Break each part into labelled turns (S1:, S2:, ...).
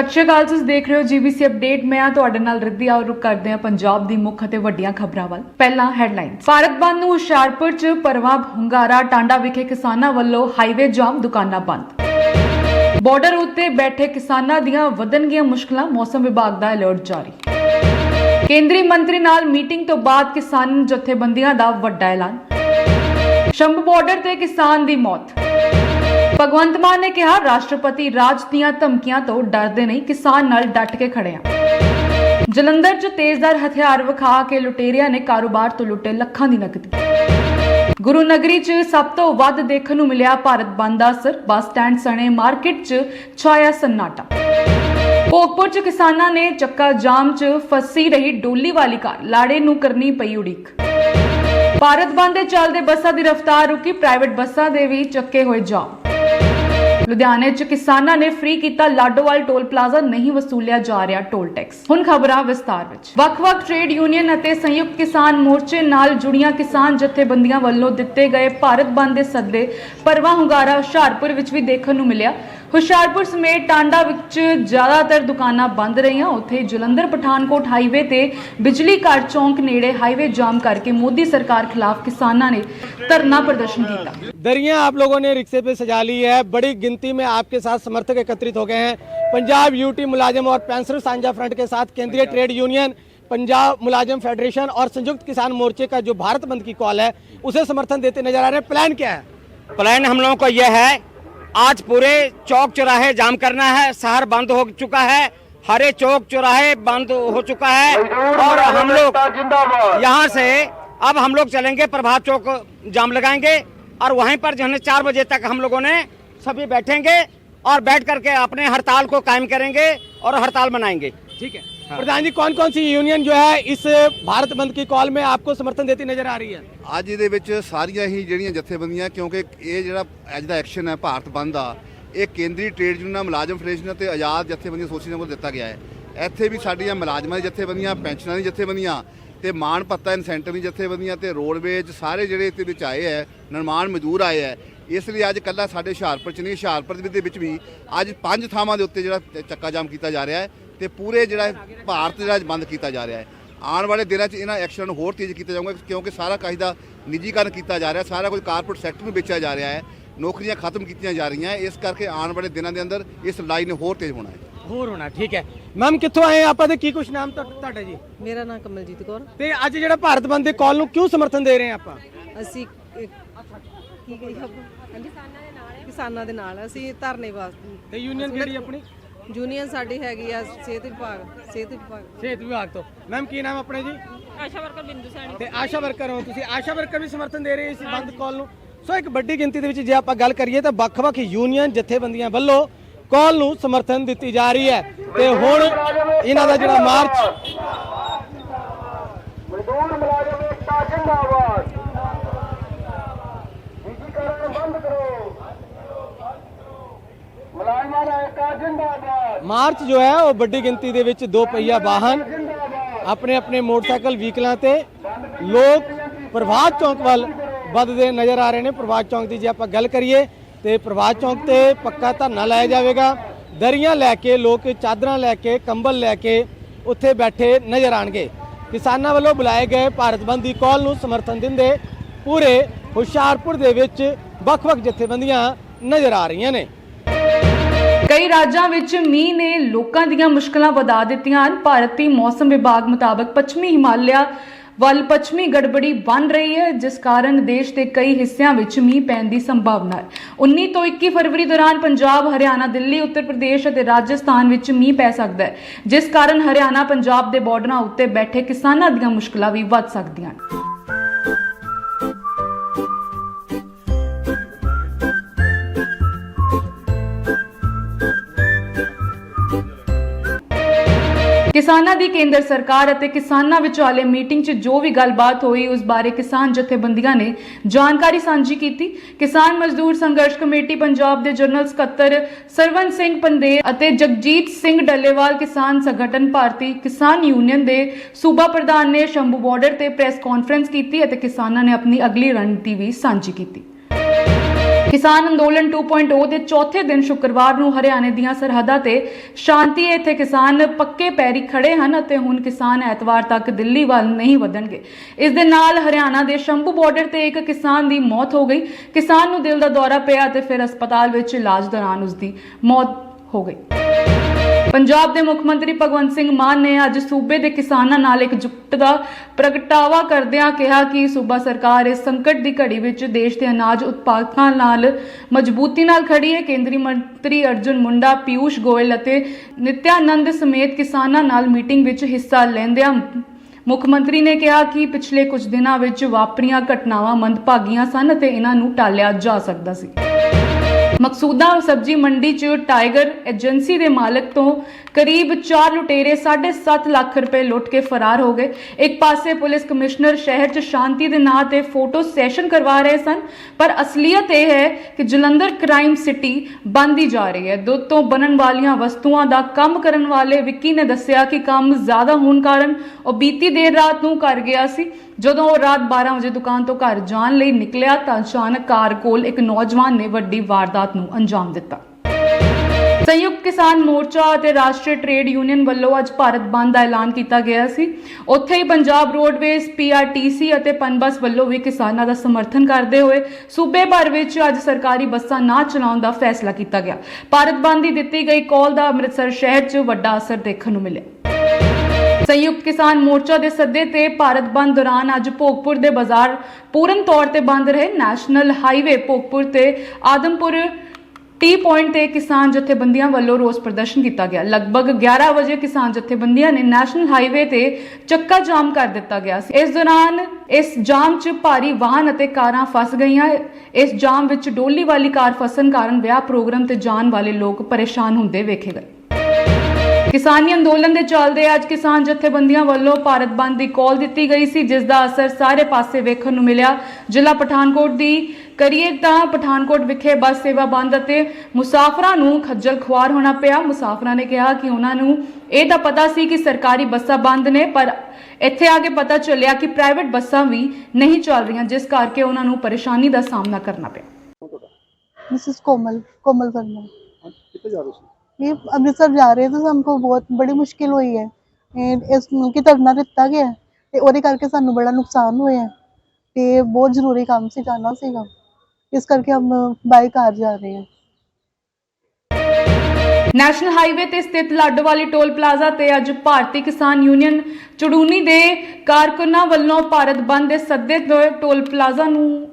S1: ਸਤਿ ਸ਼੍ਰੀ ਅਕਾਲ ਤੁਸੀਂ ਦੇਖ ਰਹੇ ਹੋ ਜੀਬੀਸੀ ਅਪਡੇਟ। ਮੈਂ ਆ ਤੁਹਾਡੇ ਨਾਲ ਰਿੱਧੀ ਆਓ ਰੁਕ ਕਰਦੇ ਹਾਂ ਪੰਜਾਬ ਦੀ ਮੁੱਖ ਅਤੇ ਵੱਡੀਆਂ ਖਬਰਾਂ ਵੱਲ। ਪਹਿਲਾਂ ਹੈਡਲਾਈਨ ਭਾਰਤ ਬੰਦ ਨੂੰ ਹੁਸ਼ਿਆਰਪੁਰ 'ਚ ਪਰਵਾ ਹੁੰਗਾਰਾ। ਟਾਂਡਾ ਵਿਖੇ ਕਿਸਾਨਾਂ ਵੱਲੋਂ ਹਾਈਵੇ ਜਾਮ ਦੁਕਾਨਾਂ ਬੰਦ। ਬਾਰਡਰ ਉੱਤੇ ਬੈਠੇ ਕਿਸਾਨਾਂ ਦੀਆਂ ਵਧਣਗੀਆਂ ਮੁਸ਼ਕਲਾਂ, ਮੌਸਮ ਵਿਭਾਗ ਦਾ ਅਲਰਟ ਜਾਰੀ। ਕੇਂਦਰੀ ਮੰਤਰੀ ਨਾਲ ਮੀਟਿੰਗ ਤੋਂ ਬਾਅਦ ਕਿਸਾਨ ਜਥੇਬੰਦੀਆਂ ਦਾ ਵੱਡਾ ਐਲਾਨ। ਸ਼ੰਭ ਬਾਰਡਰ ਤੇ ਕਿਸਾਨ ਦੀ ਮੌਤ। ਭਗਵੰਤ ਮਾਨ ਨੇ ਕਿਹਾ, ਰਾਸ਼ਟਰਪਤੀ ਰਾਜ ਦੀਆਂ ਧਮਕੀਆਂ ਤੋਂ ਡਰਦੇ ਨਹੀਂ, ਕਿਸਾਨ ਨਾਲ ਡਟ ਕੇ ਖੜੇ ਆ। ਜਲੰਧਰ 'ਚ ਤੇਜ਼ਦਾਰ ਹਥਿਆਰ ਵਿਖਾ ਕੇ ਲੁਟੇਰਿਆਂ ਨੇ ਕਾਰੋਬਾਰ ਤੋਂ ਲੁੱਟੇ ਲੱਖਾਂ ਦੀ ਨਕਦੀ। ਗੁਰੂ ਨਗਰੀ 'ਚ ਸਭ ਤੋਂ ਵੱਧ ਦੇਖਣ ਨੂੰ ਮਿਲਿਆ ਭਾਰਤ ਬੰਦ ਦਾ ਅਸਰ, ਬੱਸ ਸਟੈਂਡ ਸਣੇ ਮਾਰਕੀਟ 'ਚ ਛਾਇਆ ਸੰਨਾਟਾ ਭੋਗਪੁਰ 'ਚ ਕਿਸਾਨਾਂ ਨੇ ਚੱਕਾ ਜਾਮ 'ਚ ਫਸੀ ਰਹੀ ਡੋਲੀ ਵਾਲੀ ਕਾਰ, ਲਾੜੇ ਨੂੰ ਕਰਨੀ ਪਈ ਉਡੀਕ। ਭਾਰਤ ਬੰਦ ਦੇ ਚੱਲਦੇ ਬੱਸਾਂ ਦੀ ਰਫ਼ਤਾਰ ਰੁਕੀ, ਪ੍ਰਾਈਵੇਟ ਬੱਸਾਂ ਦੇ ਵੀ ਚੱਕੇ ਹੋਏ ਜਾਮ। ਲੁਧਿਆਣੇ 'ਚ ਕਿਸਾਨਾਂ ਨੇ ਫ੍ਰੀ ਕੀਤਾ ਲਾਡੋਵਾਲ ਟੋਲ ਪਲਾਜ਼ਾ, ਨਹੀਂ ਵਸੂਲਿਆ ਜਾ ਰਿਹਾ ਟੋਲ ਟੈਕਸ। ਹੁਣ ਖਬਰਾਂ ਵਿਸਤਾਰ ਵਿੱਚ। ਵੱਖ-ਵੱਖ ਟ੍ਰੇਡ ਯੂਨੀਅਨ ਅਤੇ ਸੰਯੁਕਤ ਕਿਸਾਨ ਮੋਰਚੇ ਨਾਲ ਜੁੜੀਆਂ ਕਿਸਾਨ ਜਥੇਬੰਦੀਆਂ ਵੱਲੋਂ ਦਿੱਤੇ ਗਏ ਭਾਰਤ ਬੰਦ ਦੇ ਸੱਦੇ ਪਰਵਾ ਹੁੰਗਾਰਾ ਹੁਸ਼ਿਆਰਪੁਰ ਵਿੱਚ ਵੀ ਦੇਖਣ ਨੂੰ ਮਿਲਿਆ। ਹੁਸ਼ਿਆਰਪੁਰ ਸਮੇਤ ਟਾਂਡਾ ਵਿੱਚ ਜ਼ਿਆਦਾਤਰ ਦੁਕਾਨਾਂ ਬੰਦ ਰਹੀਆਂ ਉੱਥੇ ਜਲੰਧਰ ਪਠਾਨਕੋਟ ਹਾਈਵੇ ਤੇ ਬਿਜਲੀ ਘਰ ਚੌਂਕ ਨੇੜੇ ਹਾਈਵੇ ਜਾਮ ਕਰਕੇ ਮੋਦੀ ਸਰਕਾਰ ਖਿਲਾਫ ਕਿਸਾਨਾਂ ਨੇ ਧਰਨਾ ਪ੍ਰਦਰਸ਼ਨ ਕੀਤਾ
S2: दरियां आप लोगों ने रिक्शे पे सजा ली है बड़ी गिनती में आपके साथ समर्थक एकत्रित हो गए हैं पंजाब यूटी मुलाजिम और पेंशनर साझा फ्रंट के साथ केंद्रीय ट्रेड यूनियन पंजाब मुलाजिम फेडरेशन और संयुक्त किसान मोर्चे का जो भारत बंद की कॉल है उसे समर्थन देते नजर आ रहे हैं प्लान क्या है
S3: प्लान हम लोगों का यह है आज पूरे चौक चौराहे जाम करना है शहर बंद हो चुका है हरे चौक चौराहे बंद हो चुका है और हम लोग यहाँ से अब हम लोग चलेंगे प्रभात चौक जाम लगाएँगे और वहीं पर जो है चार बजे तक हम लोगों ने सभी बैठेंगे और बैठ करके अपने हड़ताल को कायम करेंगे और हड़ताल मनाएँगे।
S2: ठीक है। प्रधान जी कौन कौन सी यूनियन जो है इस भारत बंद की कॉल में आपको समर्थन देती नजर आ रही है
S4: ਅੱਜ ਇਹਦੇ ਵਿੱਚ ਸਾਰੀਆਂ ਹੀ ਜਿਹੜੀਆਂ ਜਥੇਬੰਦੀਆਂ ਕਿਉਂਕਿ ਇਹ ਜਿਹੜਾ ਅੱਜ ਦਾ ਐਕਸ਼ਨ ਹੈ ਭਾਰਤ ਬੰਦ ਦਾ ਇਹ ਕੇਂਦਰੀ ਟ੍ਰੇਡ ਯੂਨੀਅਨ ਮੁਲਾਜ਼ਮ ਫੈਡਰੇਸ਼ਨ ਅਤੇ ਆਜ਼ਾਦ ਜਥੇਬੰਦੀਆਂ ਐਸੋਸੀਏਸ਼ਨ ਵੱਲੋਂ ਦਿੱਤਾ ਗਿਆ ਹੈ ਇੱਥੇ ਵੀ ਸਾਡੀਆਂ ਮੁਲਾਜ਼ਮਾਂ ਦੀ ਜਥੇਬੰਦੀਆਂ ਪੈਨਸ਼ਨਾਂ ਦੀ ਜਥੇਬੰਦੀਆਂ ਤੇ ਮਾਣ ਭੱਤਾ ਇਨਸੈਂਟਿਵ ਦੀ ਜਥੇਬੰਦੀਆਂ ਤੇ ਰੋਡਵੇਜ ਸਾਰੇ ਜਿਹੜੇ ਇੱਥੇ ਵਿੱਚ ਆਏ ਹੈ ਨਿਰਮਾਣ ਮਜ਼ਦੂਰ ਆਏ ਹੈ ਇਸ ਲਈ ਅੱਜ ਕੱਲਾ ਸਾਡੇ ਹੁਸ਼ਿਆਰਪੁਰ ਚ ਨਹੀਂ ਹੁਸ਼ਿਆਰਪੁਰ ਦੇ ਵਿੱਚ ਵੀ ਅੱਜ ਪੰਜ ਥਾਵਾਂ ਦੇ ਉੱਤੇ ਜਿਹੜਾ ਚੱਕਾ ਜਾਮ ਕੀਤਾ ਜਾ ਰਿਹਾ ਹੈ ਤੇ ਪੂਰੇ ਜਿਹੜਾ ਭਾਰਤ ਜਿਹੜਾ ਬੰਦ ਕੀਤਾ ਜਾ ਰਿਹਾ ਹੈ। ਆਉਣ ਵਾਲੇ ਦਿਨਾਂ 'ਚ ਇਹਨਾਂ ਐਕਸ਼ਨ ਨੂੰ ਹੋਰ ਤੇਜ਼ ਕੀਤਾ ਜਾਊਗਾ ਕਿਉਂਕਿ ਸਾਰਾ ਕਾਜ ਦਾ ਨਿੱਜੀਕਰਨ ਕੀਤਾ ਜਾ ਰਿਹਾ ਸਾਰਾ ਕੁਝ ਕਾਰਪੋਰੇਟ ਸੈਕਟਰ ਨੂੰ ਵੇਚਿਆ ਜਾ ਰਿਹਾ ਹੈ ਨੌਕਰੀਆਂ ਖਤਮ ਕੀਤੀਆਂ ਜਾ ਰਹੀਆਂ ਹੈ ਇਸ ਕਰਕੇ ਆਉਣ ਵਾਲੇ ਦਿਨਾਂ ਦੇ ਅੰਦਰ ਇਸ ਲੜਾਈ ਨੇ ਹੋਰ ਤੇਜ਼ ਹੋਣਾ ਹੈ।
S2: ਹੋਰ ਹੋਣਾ ਠੀਕ ਹੈ। ਮੈਮ ਕਿੱਥੋਂ ਆਏ ਆਪਾਂ ਤੇ ਕੀ ਕੁਛ ਨਾਮ ਤੁਹਾ- ਤੁਹਾਡਾ ਜੀ?
S5: ਮੇਰਾ ਨਾਮ ਕਮਲਜੀਤ ਕੌਰ।
S2: ਤੇ ਅੱਜ ਜਿਹੜਾ ਭਾਰਤ ਬੰਦ ਦੀ ਕਾਲ ਨੂੰ ਕਿਉਂ ਸਮਰਥਨ ਦੇ ਰਹੇ ਹਾਂ ਆਪਾਂ?
S5: ਅਸੀਂ ਕੀ ਕਹੀ ਆਪਾਂ? ਕਿਸਾਨਾਂ ਦੇ ਨਾਲ ਕਿਸਾਨਾਂ ਦੇ ਨਾਲ ਅਸੀਂ ਧਰਨੇ ਵਾਸਤੇ
S2: ਤੇ ਯੂਨੀਅਨ ਕਿਹੜੀ ਆਪਣੀ?
S5: ਯੂਨੀਅਨ ਸਾਡੀ ਹੈਗੀ ਆ ਸਿਹਤ ਵਿਭਾਗ ਸਿਹਤ ਵਿਭਾਗ।
S2: ਸਿਹਤ ਵਿਭਾਗ ਤੋਂ। ਮੈਮ ਕੀ ਨਾਮ ਆਪਣੇ ਜੀ?
S6: ਆਸ਼ਾ ਵਰਕਰ ਬਿੰਦੂ ਸੈਣੀ।
S2: ਤੇ ਆਸ਼ਾ ਵਰਕਰ ਹੋ ਤੁਸੀਂ। ਆਸ਼ਾ ਵਰਕਰ ਵੀ ਸਮਰਥਨ ਦੇ ਰਹੇ ਇਸ ਬੰਦ ਕਾਲ ਨੂੰ। ਸੋ ਇੱਕ ਵੱਡੀ ਗਿਣਤੀ ਦੇ ਵਿੱਚ ਜੇ ਆਪਾਂ ਗੱਲ ਕਰੀਏ ਤਾਂ ਵੱਖ-ਵੱਖ ਯੂਨੀਅਨ ਜਥੇਬੰਦੀਆਂ ਵੱਲੋਂ ਕਾਲ ਨੂੰ ਸਮਰਥਨ ਦਿੱਤੀ ਜਾ ਰਹੀ ਹੈ। ਤੇ ਹੁਣ ਇਹਨਾਂ ਦਾ ਜਿਹੜਾ ਮਾਰਚ
S7: ਮਜ਼ਦੂਰ ਮੁਲਾਜ਼ਮ ਏਕਤਾ ਜਿੰਦਾਬਾਦ ਨਿੱਜੀਕਰਨ ਬੰਦ ਕਰੋ ਮੁਲਾਜ਼ਮਾਂ ਦਾ ਏਕਤਾ ਜਿੰਦਾਬਾਦ।
S2: ਮਾਰਚ ਜੋ ਹੈ ਉਹ ਵੱਡੀ ਗਿਣਤੀ ਦੇ ਵਿੱਚ ਦੋ ਪਹੀਆ ਵਾਹਨ ਆਪਣੇ ਆਪਣੇ ਮੋਟਰਸਾਈਕਲ ਵਹੀਕਲਾਂ ਤੇ ਲੋਕ ਪ੍ਰਭਾਤ ਚੌਂਕ ਵੱਲ ਵੱਧਦੇ ਨਜ਼ਰ ਆ ਰਹੇ ਨੇ। ਪ੍ਰਭਾਤ ਚੌਂਕ ਦੀ ਜੇ ਆਪਾਂ ਗੱਲ ਕਰੀਏ ਤੇ ਪ੍ਰਭਾਤ ਚੌਂਕ ਤੇ ਪੱਕਾ ਧਰਨਾ ਲਾਇਆ ਜਾਵੇਗਾ। ਦਰੀਆਂ ਲੈ ਕੇ ਲੋਕ ਚਾਦਰਾਂ ਲੈ ਕੇ ਕੰਬਲ ਲੈ ਕੇ ਉੱਥੇ ਬੈਠੇ ਨਜ਼ਰ ਆਣਗੇ। ਕਿਸਾਨਾਂ ਵੱਲੋਂ ਬੁਲਾਏ ਗਏ ਭਾਰਤ ਬੰਦ ਦੀ ਕਾਲ ਨੂੰ ਸਮਰਥਨ ਦਿੰਦੇ ਪੂਰੇ ਹੁਸ਼ਿਆਰਪੁਰ ਦੇ ਵਿੱਚ ਵੱਖ-ਵੱਖ ਜਥੇਬੰਦੀਆਂ ਨਜ਼ਰ ਆ ਰਹੀਆਂ ਨੇ।
S1: ਕਈ ਰਾਜਾਂ ਵਿੱਚ ਮੀਂਹ ਨੇ ਲੋਕਾਂ ਦੀਆਂ ਮੁਸ਼ਕਲਾਂ ਵਧਾ ਦਿੱਤੀਆਂ ਹਨ। ਭਾਰਤੀ ਮੌਸਮ ਵਿਭਾਗ ਮੁਤਾਬਕ ਪੱਛਮੀ ਹਿਮਾਲਿਆ ਵੱਲ ਪੱਛਮੀ ਗੜਬੜੀ ਬਣ ਰਹੀ ਹੈ, ਜਿਸ ਕਾਰਨ ਦੇਸ਼ ਦੇ ਕਈ ਹਿੱਸਿਆਂ ਵਿੱਚ ਮੀਂਹ ਪੈਣ ਦੀ ਸੰਭਾਵਨਾ ਹੈ। 19 ਤੋਂ 21 ਫਰਵਰੀ ਦੌਰਾਨ ਪੰਜਾਬ, ਹਰਿਆਣਾ, ਦਿੱਲੀ, ਉੱਤਰ ਪ੍ਰਦੇਸ਼ ਅਤੇ ਰਾਜਸਥਾਨ ਵਿੱਚ ਮੀਂਹ ਪੈ ਸਕਦਾ ਹੈ, ਜਿਸ ਕਾਰਨ ਹਰਿਆਣਾ, ਪੰਜਾਬ ਦੇ ਬਾਰਡਰਾਂ ਉੱਤੇ ਬੈਠੇ ਕਿਸਾਨਾਂ ਦੀਆਂ ਮੁਸ਼ਕਲਾਂ ਵੀ ਵੱਧ ਸਕਦੀਆਂ ਹਨ। ਕਿਸਾਨਾਂ ਦੀ ਕੇਂਦਰ ਸਰਕਾਰ ਅਤੇ ਕਿਸਾਨਾਂ ਵਿਚਾਲੇ ਮੀਟਿੰਗ 'ਚ ਜੋ ਵੀ ਗੱਲਬਾਤ ਹੋਈ, ਉਸ ਬਾਰੇ ਕਿਸਾਨ ਜਥੇਬੰਦੀਆਂ ਨੇ ਜਾਣਕਾਰੀ ਸਾਂਝੀ ਕੀਤੀ। ਕਿਸਾਨ ਮਜ਼ਦੂਰ ਸੰਘਰਸ਼ ਕਮੇਟੀ ਪੰਜਾਬ ਦੇ ਜਨਰਲ ਸਕੱਤਰ ਸਰਵਨ ਸਿੰਘ ਪੰਦੇ ਅਤੇ ਜਗਜੀਤ ਸਿੰਘ ਡੱਲੇਵਾਲ ਕਿਸਾਨ ਸੰਗਠਨ ਭਾਰਤੀ ਕਿਸਾਨ ਯੂਨੀਅਨ ਦੇ ਸੂਬਾ ਪ੍ਰਧਾਨ ਨੇ ਸ਼ੰਭੂ ਬਾਰਡਰ ਤੇ ਪ੍ਰੈਸ ਕਾਨਫਰੰਸ ਕੀਤੀ ਅਤੇ ਕਿਸਾਨਾਂ ਨੇ ਆਪਣੀ ਅਗਲੀ ਰਣਨੀਤੀ ਵੀ ਸਾਂਝੀ ਕੀਤੀ। ਕਿਸਾਨ ਅੰਦੋਲਨ 2.0 ਦੇ ਚੌਥੇ ਦਿਨ ਸ਼ੁੱਕਰਵਾਰ ਨੂੰ ਹਰਿਆਣੇ ਦੀਆਂ ਸਰਹੱਦਾਂ ਤੇ ਸ਼ਾਂਤੀ ਹੈ। ਇੱਥੇ ਕਿਸਾਨ ਪੱਕੇ ਪੈਰੀ ਖੜੇ ਹਨ ਅਤੇ ਹੁਣ ਕਿਸਾਨ ਐਤਵਾਰ ਤੱਕ ਦਿੱਲੀ ਵੱਲ ਨਹੀਂ ਵਧਣਗੇ। ਇਸ ਦੇ ਨਾਲ ਹਰਿਆਣਾ ਦੇ ਸ਼ੰਭੂ ਬਾਰਡਰ ਤੇ ਇੱਕ ਕਿਸਾਨ ਦੀ ਮੌਤ ਹੋ ਗਈ। ਕਿਸਾਨ ਨੂੰ ਦਿਲ ਦਾ ਦੌਰਾ ਪਿਆ ਤੇ ਫਿਰ ਹਸਪਤਾਲ ਵਿੱਚ ਇਲਾਜ ਦੌਰਾਨ ਉਸ ਦੀ ਮੌਤ ਹੋ ਗਈ। ਪੰਜਾਬ ਦੇ ਮੁੱਖ ਮੰਤਰੀ ਭਗਵੰਤ ਸਿੰਘ ਮਾਨ ਨੇ ਅੱਜ ਸੂਬੇ ਦੇ ਕਿਸਾਨਾਂ ਨਾਲ ਇਕਜੁੱਟ ਦਾ ਪ੍ਰਗਟਾਵਾ ਕਰਦਿਆਂ ਕਿਹਾ ਕਿ ਸੂਬਾ ਸਰਕਾਰ ਇਸ ਸੰਕਟ ਦੀ ਘੜੀ ਵਿੱਚ ਦੇਸ਼ ਦੇ ਅਨਾਜ ਉਤਪਾਦਕਾਂ ਨਾਲ ਮਜ਼ਬੂਤੀ ਨਾਲ ਖੜੀ ਹੈ। ਕੇਂਦਰੀ ਮੰਤਰੀ ਅਰਜੁਨ ਮੁੰਡਾ ਪਿਊਸ਼ ਗੋਇਲ ਅਤੇ ਨਿਤਿਆਨੰਦ ਸਮੇਤ ਕਿਸਾਨਾਂ ਨਾਲ ਮੀਟਿੰਗ ਵਿੱਚ ਹਿੱਸਾ ਲੈਂਦਿਆਂ ਮੁੱਖ ਮੰਤਰੀ ਨੇ ਕਿਹਾ ਕਿ ਪਿਛਲੇ ਕੁਝ ਦਿਨਾਂ ਵਿੱਚ ਵਾਪਰੀਆਂ ਘਟਨਾਵਾਂ ਮੰਦਭਾਗੀਆਂ ਸਨ ਅਤੇ ਇਹਨਾਂ ਨੂੰ ਟਾਲਿਆ ਜਾ ਸਕਦਾ ਸੀ। ਮਕਸੂਦਾ ਸਬਜ਼ੀ ਮੰਡੀ 'ਚ ਟਾਈਗਰ ਏਜੰਸੀ ਦੇ ਮਾਲਕ ਤੋਂ ਕਰੀਬ 4 ਲੁਟੇਰੇ 7.5 ਲੱਖ ਰੁਪਏ ਲੁੱਟ ਕੇ ਫਰਾਰ ਹੋ ਗਏ। ਇੱਕ ਪਾਸੇ ਪੁਲਿਸ ਕਮਿਸ਼ਨਰ ਸ਼ਹਿਰ 'ਚ ਸ਼ਾਂਤੀ ਦੇ ਨਾਂ ਤੇ ਫੋਟੋ ਸੈਸ਼ਨ ਕਰਵਾ ਰਹੇ ਸਨ, ਪਰ ਅਸਲੀਅਤ ਇਹ ਹੈ ਕਿ ਜਲੰਧਰ ਕ੍ਰਾਈਮ ਸਿਟੀ ਬੰਦੀ ਜਾ ਰਹੀ ਹੈ। ਦੁੱਧ ਤੋਂ ਬਣਨ ਵਾਲੀਆਂ ਵਸਤੂਆਂ ਦਾ ਕੰਮ ਕਰਨ ਵਾਲੇ ਵਿੱਕੀ ਨੇ ਦੱਸਿਆ ਕਿ ਕੰਮ ਜ਼ਿਆਦਾ ਹੋਣ ਕਾਰਨ ਉਹ ਬੀਤੀ ਦੇਰ ਰਾਤ ਨੂੰ ਕਰ ਗਿਆ ਸੀ। ਜਦੋਂ ਉਹ ਰਾਤ 12 ਵਜੇ ਦੁਕਾਨ ਤੋਂ ਘਰ ਜਾਣ ਲਈ ਨਿਕਲਿਆ ਤਾਂ ਅਚਾਨਕ ਕਾਰ ਕੋਲ ਇੱਕ ਨੌਜਵਾਨ ਨੇ ਵੱਡੀ ਵਾਰਦਾਤ ਨੂੰ ਅੰਜਾਮ ਦਿੱਤਾ। ਸੰਯੁਕਤ ਕਿਸਾਨ ਮੋਰਚਾ ਅਤੇ ਰਾਸ਼ਟਰੀ ਟ੍ਰੇਡ ਯੂਨੀਅਨ ਵੱਲੋਂ ਅੱਜ ਭਾਰਤ ਬੰਦ ਦਾ ਐਲਾਨ ਕੀਤਾ ਗਿਆ ਸੀ। ਉੱਥੇ ਹੀ ਪੰਜਾਬ ਰੋਡਵੇਜ਼ ਪੀਆਰਟੀਸੀ ਅਤੇ ਪਨਬਸ ਵੱਲੋਂ ਵੀ ਕਿਸਾਨਾਂ ਦਾ ਸਮਰਥਨ ਕਰਦੇ ਹੋਏ ਸੂਬੇ ਭਰ ਵਿੱਚ ਅੱਜ ਸਰਕਾਰੀ ਬੱਸਾਂ ਨਾ ਚਲਾਉਣ ਦਾ ਫੈਸਲਾ ਕੀਤਾ ਗਿਆ। ਭਾਰਤ ਬੰਦ ਦੀ ਦਿੱਤੀ ਗਈ ਕਾਲ ਦਾ ਅੰਮ੍ਰਿਤਸਰ ਸ਼ਹਿਰ 'ਚ ਵੱਡਾ ਅਸਰ ਦੇਖਣ ਨੂੰ ਮਿਲਿਆ। ਸੰਯੁਕਤ ਕਿਸਾਨ ਮੋਰਚਾ ਦੇ ਸੱਦੇ ਤੇ ਭਾਰਤ ਬੰਦ ਦੌਰਾਨ ਅੱਜ ਭੋਗਪੁਰ ਦੇ ਬਾਜ਼ਾਰ ਪੂਰਨ ਤੌਰ ਤੇ ਬੰਦ ਰਹੇ ਨੈਸ਼ਨਲ ਹਾਈਵੇ ਭੋਗਪੁਰ ਤੇ ਆਦਮਪੁਰ ਟੀ ਪੁਆਇੰਟ ਤੇ ਕਿਸਾਨ ਜਥੇਬੰਦੀਆਂ ਵੱਲੋਂ ਰੋਸ ਪ੍ਰਦਰਸ਼ਨ ਕੀਤਾ ਗਿਆ। ਲਗਭਗ 11 ਵਜੇ ਕਿਸਾਨ ਜਥੇਬੰਦੀਆਂ ਨੇ ਨੈਸ਼ਨਲ ਹਾਈਵੇ ਤੇ ਚੱਕਾ ਜਾਮ ਕਰ ਦਿੱਤਾ ਗਿਆ ਸੀ। ਇਸ ਦੌਰਾਨ ਇਸ ਜਾਮ 'ਚ ਭਾਰੀ ਵਾਹਨ ਅਤੇ ਕਾਰਾਂ ਫਸ ਗਈਆਂ। ਇਸ ਜਾਮ ਵਿੱਚ ਡੋਲੀ ਵਾਲੀ ਕਾਰ ਫਸਣ ਕਾਰਨ ਵਿਆਹ ਪ੍ਰੋਗਰਾਮ ਤੇ ਜਾਣ ਵਾਲੇ ਲੋਕ ਪਰੇਸ਼ਾਨ ਹੁੰਦੇ ਵੇਖੇ ਗਏ। ਕਿਸਾਨੀ ਅੰਦੋਲਨ ਦੇ ਚੱਲਦੇ ਅੱਜ ਕਿਸਾਨ ਜਥੇਬੰਦੀਆਂ ਵੱਲੋਂ ਭਾਰਤ ਬੰਦ ਦੀ ਕਾਲ ਦਿੱਤੀ ਗਈ ਸੀ ਜਿਸ ਦਾ ਅਸਰ ਸਾਰੇ ਪਾਸੇ ਵੇਖਣ ਨੂੰ ਮਿਲਿਆ। ਜ਼ਿਲ੍ਹਾ ਪਠਾਨਕੋਟ ਦੀ ਕਰੀਏ ਤਾਂ ਪਠਾਨਕੋਟ ਵਿਖੇ ਬੱਸ ਸੇਵਾ ਬੰਦ ਅਤੇ ਮੁਸਾਫਰਾਂ ਨੂੰ ਖੱਜਲ ਖੁਆਰ ਹੋਣਾ ਪਿਆ। ਮੁਸਾਫਰਾਂ ਨੇ ਕਿਹਾ ਕਿ ਉਹਨਾਂ ਨੂੰ ਇਹ ਤਾਂ ਪਤਾ ਸੀ ਕਿ ਸਰਕਾਰੀ ਬੱਸਾਂ ਬੰਦ ਨੇ ਪਰ ਇੱਥੇ ਆ ਕੇ ਪਤਾ ਚੱਲਿਆ ਕਿ ਪ੍ਰਾਈਵੇਟ ਬੱਸਾਂ ਵੀ ਨਹੀਂ ਚੱਲ ਰਹੀਆਂ ਜਿਸ ਕਰਕੇ ਉਹਨਾਂ ਨੂੰ ਪਰੇਸ਼ਾਨੀ ਦਾ ਸਾਹਮਣਾ ਕਰਨਾ ਪਿਆ।
S6: ਮਿਸਿਸ ਕੋਮਲ ਕੋਮਲ ਵਰਮਾ
S2: ਕਿੱਥੇ ਜਾ ਰਹੇ ਸੀ?
S6: ये अमृतसर जा रहे थे तो हमको बहुत बड़ी मुश्किल हुई है ਇਹ ਇਸ ਨੂੰ ਕਿ ਧਰਨਾ ਦਿੱਤਾ ਗਿਆ ਹੈ ਤੇ ਉਹਦੇ ਕਰਕੇ ਸਾਨੂੰ ਬੜਾ ਨੁਕਸਾਨ ਹੋਇਆ ਹੈ ਤੇ ਬਹੁਤ ਜ਼ਰੂਰੀ ਕੰਮ ਸੀ ਜਾਣਾ ਸੀਗਾ ਇਸ ਕਰਕੇ ਹਮ ਬਾਈ ਕਾਰ ਜਾ ਰਹੇ ਹਾਂ
S1: ਨੈਸ਼ਨਲ ਹਾਈਵੇ ਤੇ ਸਥਿਤ ਲਾਡੋਵਾਲੀ ਟੋਲ ਪਲਾਜ਼ਾ ਤੇ ਅੱਜ ਭਾਰਤੀ ਕਿਸਾਨ ਯੂਨੀਅਨ ਚੜੂਨੀ ਦੇ ਕਾਰਕੁਨਾਂ ਵੱਲੋਂ ਭਾਰਤ ਬੰਦ ਦੇ ਸੱਦੇ ਤੋਂ ਟੋਲ ਪਲਾਜ਼ਾ ਨੂੰ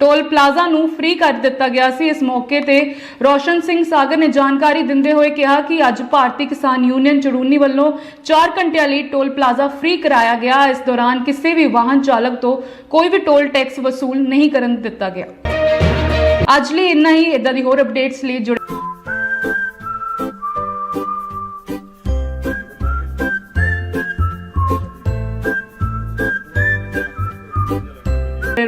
S1: ਟੋਲ ਪਲਾਜ਼ਾ ਨੂੰ ਫ੍ਰੀ ਕਰ ਦਿੱਤਾ ਗਿਆ ਸੀ। ਇਸ ਮੌਕੇ ਤੇ ਰੋਸ਼ਨ ਸਿੰਘ ਸਾਗਰ ਨੇ ਜਾਣਕਾਰੀ ਦਿੰਦੇ ਹੋਏ ਕਿਹਾ ਕਿ ਅੱਜ ਭਾਰਤੀ ਕਿਸਾਨ ਯੂਨੀਅਨ ਚੜੂਨੀ ਵੱਲੋਂ 4 ਘੰਟਿਆਂ ਲਈ ਟੋਲ ਪਲਾਜ਼ਾ ਫ੍ਰੀ ਕਰਾਇਆ ਗਿਆ। ਇਸ ਦੌਰਾਨ ਕਿਸੇ ਵੀ ਵਾਹਨ ਚਾਲਕ ਤੋਂ ਕੋਈ ਵੀ ਟੋਲ ਟੈਕਸ ਵਸੂਲ ਨਹੀਂ ਕਰਨ ਦਿੱਤਾ ਗਿਆ। ਅੱਜ ਲਈ ਇੰਨਾ ਹੀ। ਇਦਾਂ ਦੀ ਹੋਰ ਅਪਡੇਟਸ ਲਈ ਜੁੜੇ